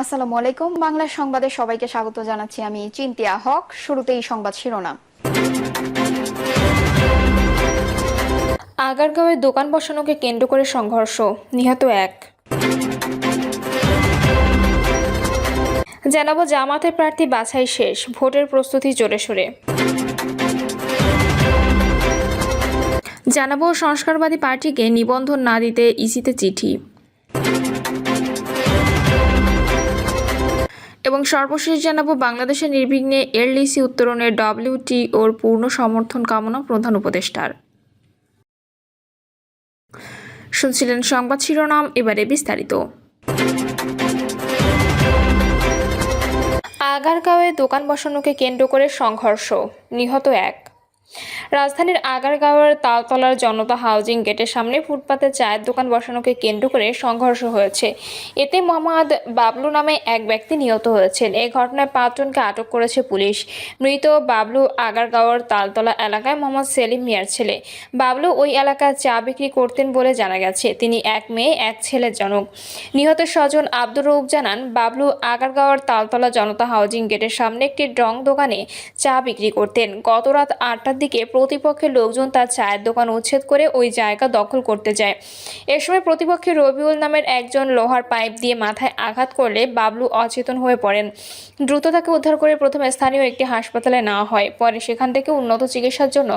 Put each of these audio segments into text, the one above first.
আসসালামু আলাইকুম। বাংলা সংবাদে সবাইকে স্বাগত জানাচ্ছি আমি চিন্তিয়া হক। শুরুতেই সংবাদ শিরোনাম। আগারগাঁওয়ে দোকান বসানোকে কেন্দ্র করে সংঘর্ষ, নিহত এক। জানাব জামাতের প্রার্থী বাছাই শেষ, ভোটের প্রস্তুতি জোরে সোরে। জানাব সংস্কারবাদী পার্টিকে নিবন্ধন না দিতে ইসিতে চিঠি। এবং সর্বশেষ জানাব, বাংলাদেশের নির্বিঘ্নে এলডিসি উত্তরণে ডব্লিউটিওর পূর্ণ সমর্থন কামনা প্রধান উপদেষ্টার। শুনছিলেন সংবাদ শিরোনাম, এবারে বিস্তারিত। আগারগাঁওয়ে দোকান বসানোকে কেন্দ্র করে সংঘর্ষ, নিহত এক। রাজধানীর আগারগাঁওয়ের তালতলার জনতা হাউজিং গেটের সামনে ফুটপাতে চায়ের দোকান বসানোকে কেন্দ্র করে সংঘর্ষ হয়েছে। এতে মোহাম্মদ বাবলু নামে এক ব্যক্তি নিহত হয়েছেন। এই ঘটনায় পাঁচজনকে আটক করেছে পুলিশ। মৃত বাবলু আগারগাঁওয়ের তালতলা এলাকায় মোহাম্মদ সেলিম মিয়ার ছেলে। বাবলু ওই এলাকায় চা বিক্রি করতেন বলে জানা গেছে। তিনি এক মেয়ে, এক ছেলের জনক। নিহত স্বজন আব্দুর রৌফ জানান, বাবলু আগারগাঁওয়ের তালতলা জনতা হাউজিং গেটের সামনে একটি ড্রং দোকানে চা বিক্রি করতেন। গত রাত আটটার দিকে প্রতিপক্ষের লোকজন তার চায়ের দোকান উচ্ছেদ করে ওই জায়গা দখল করতে যায়। এ সময় প্রতিপক্ষের রবিউল নামের একজন লোহার পাইপ দিয়ে মাথায় আঘাত করলে বাবলু অচেতন হয়ে পড়েন। দ্রুত তাকে উদ্ধার করে প্রথমে স্থানীয় একটি হাসপাতালে নেওয়া হয়। পরে সেখান থেকে উন্নত চিকিৎসার জন্য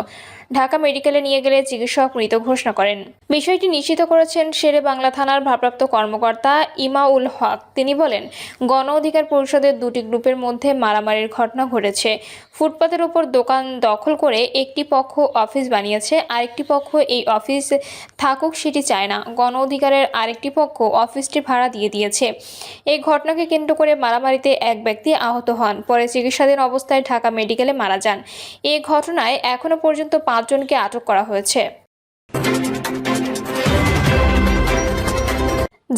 ঢাকা মেডিকেলে নিয়ে গেলে চিকিৎসক মৃত ঘোষণা করেন। বিষয়টি নিশ্চিত করেছেন শেরে বাংলা থানার ভারপ্রাপ্ত কর্মকর্তা ইমাউল হক। তিনি বলেন, গণ অধিকার পরিষদের দুটি গ্রুপের মধ্যে মারামারির ঘটনা ঘটেছে। ফুটপাতের ওপর দোকান দখল করে একটি পক্ষ অফিস বানিয়েছে, আরেকটি পক্ষ এই অফিস থাকুক সেটি চায় না। গণ অধিকারের আরেকটি পক্ষ অফিসটি ভাড়া দিয়ে দিয়েছে। এই ঘটনাকে কেন্দ্র করে মারামারিতে এক ব্যক্তি আহত হন, পরে চিকিৎসাধীন অবস্থায় ঢাকা মেডিকেলে মারা যান। এই ঘটনায় এখনও পর্যন্ত পাঁচজনকে আটক করা হয়েছে।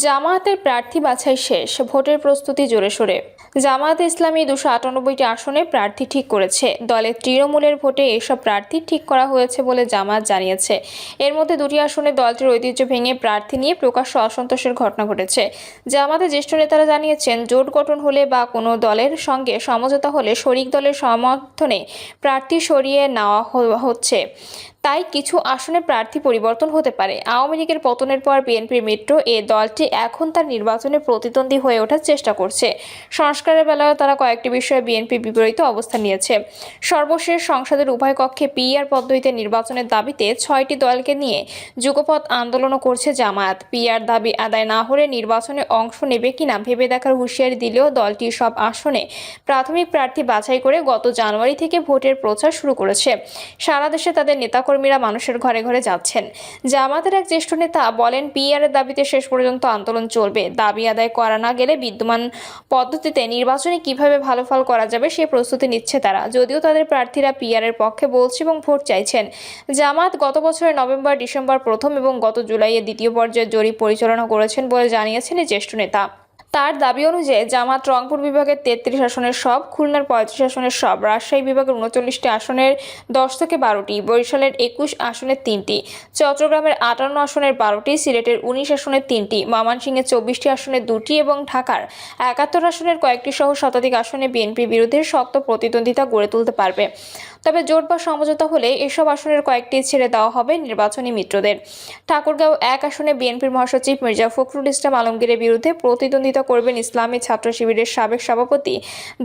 জামায়াতের প্রার্থী বাছাই শেষ, ভোটের প্রস্তুতি জোরে সোরে। জামায়াত ইসলামী দুশো আটানব্বইটি আসনে প্রার্থী ঠিক করেছে। দলের তৃণমূলের ভোটে এসব প্রার্থী ঠিক করা হয়েছে বলে জামায়াত জানিয়েছে। এর মধ্যে দুটি আসনে দলটির ঐতিহ্য ভেঙে প্রার্থী নিয়ে প্রকাশ্য অসন্তোষের ঘটনা ঘটেছে। জামাতের জ্যেষ্ঠ নেতারা জানিয়েছেন, জোট গঠন হলে বা কোনো দলের সঙ্গে সমঝোতা হলে শরিক দলের সমর্থনে প্রার্থী সরিয়ে নেওয়া হচ্ছে। তাই কিছু আসনে প্রার্থী পরিবর্তন হতে পারে। আওয়ামী লীগের পতনের পর বিএনপির মিত্র এ দলটি এখন তার নির্বাচনে প্রতিদ্বন্দ্বী হয়ে ওঠার চেষ্টা করছে। সংস্কারের বেলায় তারা কয়েকটি বিষয়ে বিএনপি বিপরীত অবস্থান নিয়েছে। সর্বশেষ সংসদের উভয় কক্ষে পিআর পদ্ধতিতে নির্বাচনের দাবিতে ছয়টি দলকে নিয়ে যুগপথ আন্দোলনও করছে জামায়াত। পিআর দাবি আদায় না হলে নির্বাচনে অংশ নেবে কিনা ভেবে দেখার হুঁশিয়ারি দিলেও দলটি সব আসনে প্রাথমিক প্রার্থী বাছাই করে গত জানুয়ারি থেকে ভোটের প্রচার শুরু করেছে। সারা দেশে তাদের নেতাকর্মীরা মানুষের ঘরে ঘরে যাচ্ছেন। জামাতের এক জ্যেষ্ঠ নেতা বলেন পিআরের দাবিতে শেষ পর্যন্ত আন্দোলন চলবে। দাবি আদায় করা না গেলে বিদ্যমান পদ্ধতিতে নির্বাচনে কীভাবে ভালো ফল করা যাবে সে প্রস্তুতি নিচ্ছে তারা। যদিও তাদের প্রার্থীরা পিআরের পক্ষে বলছে এবং ভোট চাইছেন। জামাত গত বছরের নভেম্বর ডিসেম্বর প্রথম এবং গত জুলাইয়ে দ্বিতীয় পর্যায়ে জরিপ পরিচালনা করেছেন বলে জানিয়েছেন এই জ্যেষ্ঠ নেতা। তার দাবি অনুযায়ী জামাত রংপুর বিভাগের তেত্রিশ আসনের সব, খুলনার পঁয়ত্রিশ আসনের সব, রাজশাহী বিভাগের উনচল্লিশটি আসনের দশ থেকে বারোটি, বরিশালের একুশ আসনের তিনটি, চট্টগ্রামের আটান্ন আসনের বারোটি, সিলেটের উনিশ আসনের তিনটি ময়মনসিংহের চব্বিশটি আসনের দুটি এবং ঢাকার একাত্তর আসনের কয়েকটি সহ শতাধিক আসনে বিএনপির বিরুদ্ধে শক্ত প্রতিদ্বন্দ্বিতা গড়ে তুলতে পারবে। তবে জোট বা সমঝোতা হলে এসব আসনের কয়েকটি ছেড়ে দেওয়া হবে নির্বাচনী মিত্রদের। ঠাকুরগাঁও এক আসনে বিএনপির মহাসচিব মির্জা ফখরুল ইসলাম আলমগীরের বিরুদ্ধে প্রতিদ্বন্দ্বিতা করবেন ইসলামী ছাত্র শিবিরের সাবেক সভাপতি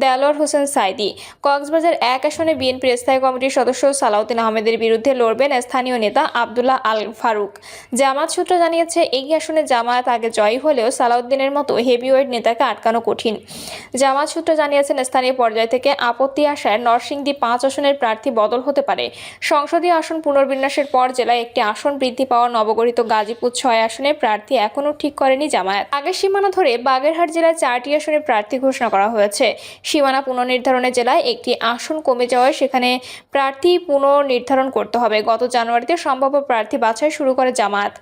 দেলোয়ার হোসেন সাইদি। কক্সবাজার এক আসনে বিএনপির স্থায়ী কমিটির সদস্য সালাউদ্দিন আহমেদের বিরুদ্ধে লড়বেন স্থানীয় নেতা আবদুল্লাহ আল ফারুক। জামাত সূত্র জানিয়েছে, এই আসনে জামায়াত আগে জয়ী হলেও সালাউদ্দিনের মতো হেভিওয়েট নেতাকে আটকানো কঠিন। জামাত সূত্র জানিয়েছেন, স্থানীয় পর্যায় থেকে আপত্তি আসায় নরসিংদী পাঁচ আসনের প্রার্থী বদল হতে পারে। সংসদীয় আসন পুনর্বিন্যাসের পর জেলায় একটি আসন বৃদ্ধি পাওয়া নবগঠিত গাজীপুর ছয় আসনের প্রার্থী এখনও ঠিক করেনি জামায়াত। আগের সীমানা ধরে বাগেরহাট জেলায় চারটি আসনে প্রার্থী ঘোষণা করা হয়েছে। সীমানা পুনর্নির্ধারণে জেলায় একটি আসন কমে যাওয়ায় সেখানে প্রার্থী পুনর্নির্ধারণ করতে হবে। গত জানুয়ারিতে সম্ভাব্য প্রার্থী বাছাই শুরু করে জামায়াত।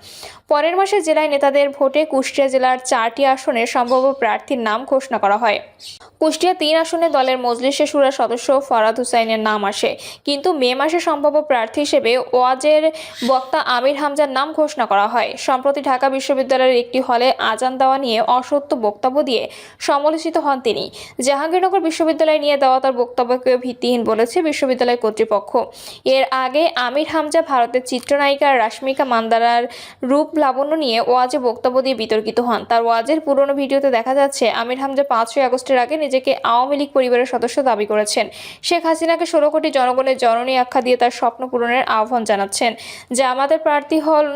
পরের মাসে জেলায় নেতাদের ভোটে কুষ্টিয়া জেলার চারটি আসনে সম্ভাব্য প্রার্থীর নাম ঘোষণা করা হয়। কুষ্টিয়া তিন আসনে দলের মজলিসে সুরা সদস্য ফরাদ হুসাইনের নাম আসে। কিন্তু মে মাসে সম্ভাব্য প্রার্থী হিসেবে ওয়াজের বক্তা আমির হামজার নাম ঘোষণা করা হয়। সম্প্রতি ঢাকা বিশ্ববিদ্যালয়ের একটি হলে আজান দেওয়া নিয়ে অসত্য বক্তব্য দিয়ে সমালোচিত হন তিনি। জাহাঙ্গীরনগর বিশ্ববিদ্যালয় নিয়ে দেওয়া তার বক্তব্যকে ভিত্তিহীন বলেছে বিশ্ববিদ্যালয় কর্তৃপক্ষ। এর আগে আমির হামজা ভারতের চিত্রনায়িকা রাশ্মিকা মান্দারার রূপ লাবণ্য নিয়ে ওয়াজে বক্তব্য দিয়ে বিতর্কিত হন। তার ওয়াজের পুরনো ভিডিওতে দেখা যাচ্ছে, আমির হামজা পাঁচই আগস্টের আগে নিজেকে আওয়ামী লীগ পরিবারের সদস্য দাবি করেছেন। শেখ হাসিনাকে ষোলো কোটি জনগণের জননী আখ্যা দিয়ে তার স্বপ্ন পূরণের আহ্বান জানাচ্ছেন। জামাতের প্রার্থী হন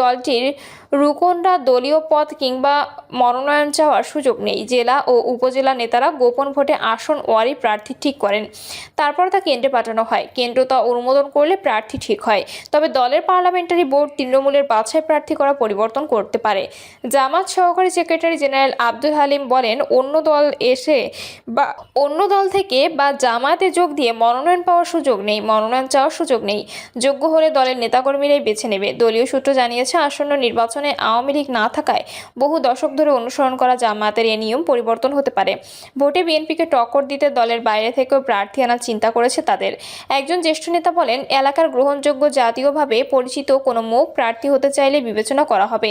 দলটির রুকনরা দলীয় পদ কিংবা মনোনয়ন চাওয়ার সুযোগ নেই। জেলা ও উপজেলা নেতারা গোপন ভোটে আসন ওয়ারি প্রার্থী ঠিক করেন। তারপর তা কেন্দ্রে পাঠানো হয়। কেন্দ্র তা অনুমোদন করলে প্রার্থী ঠিক হয়। তবে দলের পার্লামেন্টারি বোর্ড তৃণমূলের বাছাই প্রার্থী করা পরিবর্তন করতে পারে। জামাত সহকারী সেক্রেটারি জেনারেল আব্দুল হালিম বলেন, অন্য দল এসে বা অন্য দল থেকে বা জামাতে যোগ দিয়ে মনোনয়ন পাওয়ার সুযোগ নেই। মনোনয়ন চাওয়ার সুযোগ নেই। যোগ্য হলে দলের নেতাকর্মীরাই বেছে নেবে। দলীয় সূত্র জানিয়েছে, আসন্ন নির্বাচনে আওয়ামী লীগ না থাকায় বহু দশক ধরে অনুসরণ করা জামায়াতের এ নিয়ম পরিবর্তন হতে পারে। ভোটে বিএনপিকে টক্কর দিতে দলের বাইরে থেকেও প্রার্থী আনার চিন্তা করেছে তাদের। একজন জ্যেষ্ঠ নেতা বলেন, এলাকার গ্রহণযোগ্য জাতীয়ভাবে পরিচিত কোনো মুখ প্রার্থী হতে চাইলে বিবেচনা করা হবে।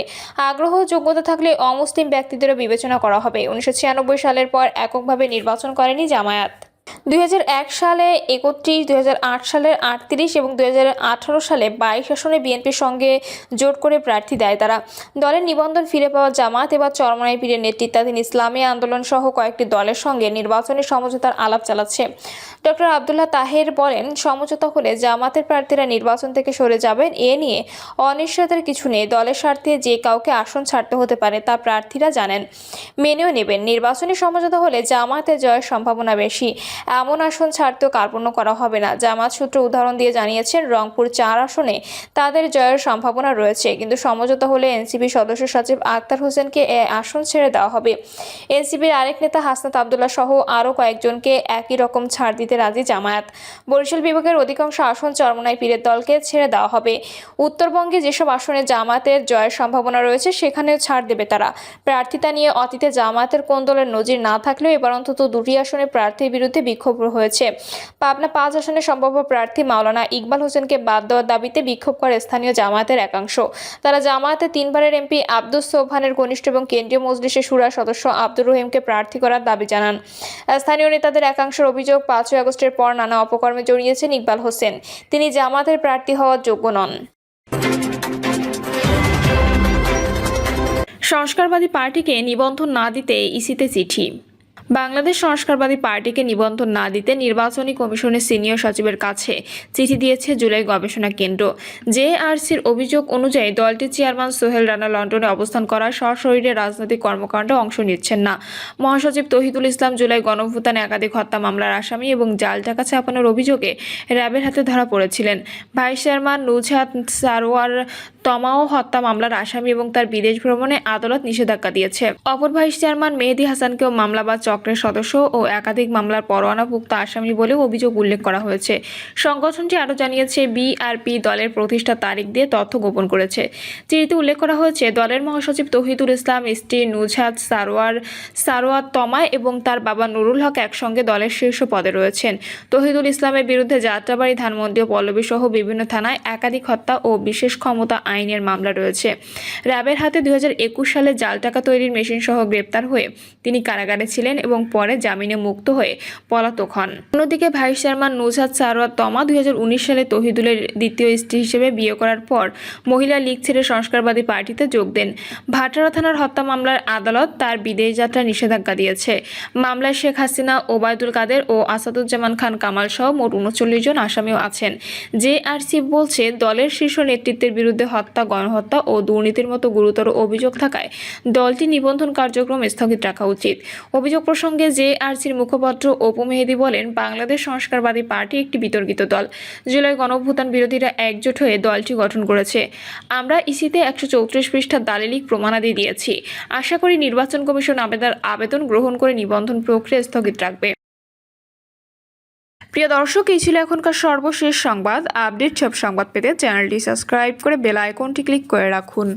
আগ্রহ যোগ্যতা থাকলে অমুসলিম ব্যক্তিদেরও বিবেচনা করা হবে। উনিশশো ছিয়ানব্বই সালের পর এককভাবে নির্বাচন করেনি জামায়াত। দুই হাজার এক সালে, একত্রিশ, দুই সালের আটত্রিশ এবং দু হাজার আঠারো সালে বাইশ আসনে বিএনপির সঙ্গে জোট করে প্রার্থী দেয় তারা। দলের নিবন্ধন ফিরে পাওয়া জামাত এবার চরমনাই পীরের নেতৃত্বাধীন ইসলামী আন্দোলন সহ কয়েকটি দলের সঙ্গে নির্বাচনী সমঝোতার আলাপ চালাচ্ছে। ডক্টর আবদুল্লাহ তাহের বলেন, সমঝোতা হলে জামাতের প্রার্থীরা নির্বাচন থেকে সরে যাবেন, এ নিয়ে অনিশ্চয়তার কিছু নেই। দলের স্বার্থে যে কাউকে আসন ছাড়তে হতে পারে তা প্রার্থীরা জানেন। মেনেও নেবেন। নির্বাচনী সমঝোতা হলে জামাতে জয়ের সম্ভাবনা বেশি। এমন আসন ছাড়তেও কার্পণ্য করা হবে না। জামাত সূত্র উদাহরণ দিয়ে জানিয়েছেন রংপুর চার আসনে তাদের জয়ের সম্ভাবনা রয়েছে, কিন্তু সমঝোতা হলে এনসিপি সদস্য সচিব আক্তার হোসেনকে এ আসন ছেড়ে দেওয়া হবে। এনসিপির আরেক নেতা হাসনাত আবদুল্লাহ সহ আরও কয়েকজনকে একই রকম ছাড় দিতে রাজি জামায়াত। বরিশাল বিভাগের অধিকাংশ আসন চরমনাই পীরের দলকে ছেড়ে দেওয়া হবে। উত্তরবঙ্গে যেসব আসনে জামাতের জয়ের সম্ভাবনা রয়েছে, সেখানেও ছাড় দেবে তারা। প্রার্থিতা নিয়ে অতীতে জামায়াতের কোন দলের নজির না থাকলেও এবার অন্তত দুটি আসনে প্রার্থীর বিরুদ্ধে বিক্ষোভ হয়েছে পাবনা পাঁচ আসনে সম্ভাব্য প্রার্থী মাওলানা ইকবাল হোসেনকে বাদ দেওয়ার দাবিতে বিক্ষোভ করে স্থানীয় জামায়াতের একাংশ। তারা জামায়াতের তিনবারের এমপি আব্দুস সোবহানের ঘনিষ্ঠ এবং কেন্দ্রীয় মজলিসের সুরা সদস্য আব্দুর রহিমকে প্রার্থী করার দাবি জানান। স্থানীয় নেতাদের একাংশের অভিযোগ, পাঁচই আগস্টের পর নানা অপকর্মে জড়িয়েছেন ইকবাল হোসেন। তিনি জামাতের প্রার্থী হওয়ার যোগ্য নন। সংস্কারবাদী পার্টিকে নিবন্ধন না দিতে ইসিতে চিঠি। বাংলাদেশ সংস্কারবাদী পার্টিকে নিবন্ধন না দিতে নির্বাচনী কমিশনের সিনিয়র সচিবের কাছে চিঠি দিয়েছে জুলাই গবেষণা কেন্দ্র। জেআরসির অভিযোগ অনুযায়ী দলটির চেয়ারম্যান সোহেল রানা লন্ডনে অবস্থান করা সশরীরে রাজনৈতিক কর্মকাণ্ডে অংশ নিচ্ছেন না। মহাসচিব তহিদুল ইসলাম জুলাই গণভূতানে একাধিক হত্যা মামলার আসামি এবং জাল টাকা ছাপানোর অভিযোগে র্যাবের হাতে ধরা পড়েছিলেন। ভাইস চেয়ারম্যান নুজহাত সারোয়ার তমাও হত্যা মামলার আসামি এবং তার বিদেশ ভ্রমণে আদালত নিষেধাজ্ঞা দিয়েছে। অপর ভাইস চেয়ারম্যান মেহেদি হাসানকেও মামলা বা চক্রের সদস্য ও একাধিক মামলার পরোয়ানাভুক্ত আসামি বলেও অভিযোগ উল্লেখ করা হয়েছে। সংগঠনটি আরও জানিয়েছে বিআরপি দলের প্রতিষ্ঠা তারিখ দিয়ে তথ্য গোপন করেছে। চিঠিতে উল্লেখ করা হয়েছে, দলের মহাসচিব তহিদুল ইসলাম স্ত্রী নুজহাত সারোয়ার সারোয়ার তমা এবং তার বাবা নুরুল হক একসঙ্গে দলের শীর্ষ পদে রয়েছেন। তহিদুল ইসলামের বিরুদ্ধে যাত্রাবাড়ি, ধানমন্ডি ও পল্লবী সহ বিভিন্ন থানায় একাধিক হত্যা ও বিশেষ ক্ষমতা আইনের মামলা রয়েছে। র্যাবের হাতে দুই হাজার একুশ সালে জাল টাকা তৈরির মেশিন সহ গ্রেপ্তার হয়ে তিনি কারাগারে ছিলেন এবং পরে জামিনে মুক্ত হয়ে পলাতক হন। অন্যদিকে ভাইস চেয়ারম্যান নুজহাত সারোয়ার তমা দুই সালে তহিদুলের দ্বিতীয় স্ত্রী হিসেবে বিয়ে করার পর মহিলা লীগ ছেড়ে সংস্কারবাদী পার্টিতে যোগ দেন। ভাটারা থানার হত্যা মামলার আদালত তার বিদেশ যাত্রা নিষেধাজ্ঞা দিয়েছে। মামলায় শেখ হাসিনা, ওবায়দুল কাদের ও আসাদুজ্জামান খান কামাল সহ মোট উনচল্লিশ জন আসামিও আছেন। জেআরসি বলছে, দলের শীর্ষ নেতৃত্বের বিরুদ্ধে হত্যা, গণহত্যা ও দুর্নীতির মতো গুরুতর অভিযোগ থাকায় দলটি নিবন্ধন কার্যক্রম স্থগিত রাখা উচিত। অভিযোগ প্রসঙ্গে জেআরসির মুখপাত্র অপু মেহেদি বলেন, বাংলাদেশ সংস্কারবাদী পার্টি একটি বিতর্কিত দল। জুলাই গণভূতান বিরোধীরা একজোট হয়ে দলটি গঠন করেছে। আমরা ইসিতে একশো চৌত্রিশ পৃষ্ঠা দালিলিক প্রমাণাদি দিয়েছি। আশা করি নির্বাচন কমিশন আবেদন আবেদন গ্রহণ করে নিবন্ধন প্রক্রিয়া স্থগিত রাখবে। প্রিয় দর্শক, এই ছিল এখনকার সর্বশেষ সংবাদ। আপডেট সব সংবাদ পেতে চ্যানেলটি সাবস্ক্রাইব করে বেল আইকনটি ক্লিক করে রাখুন।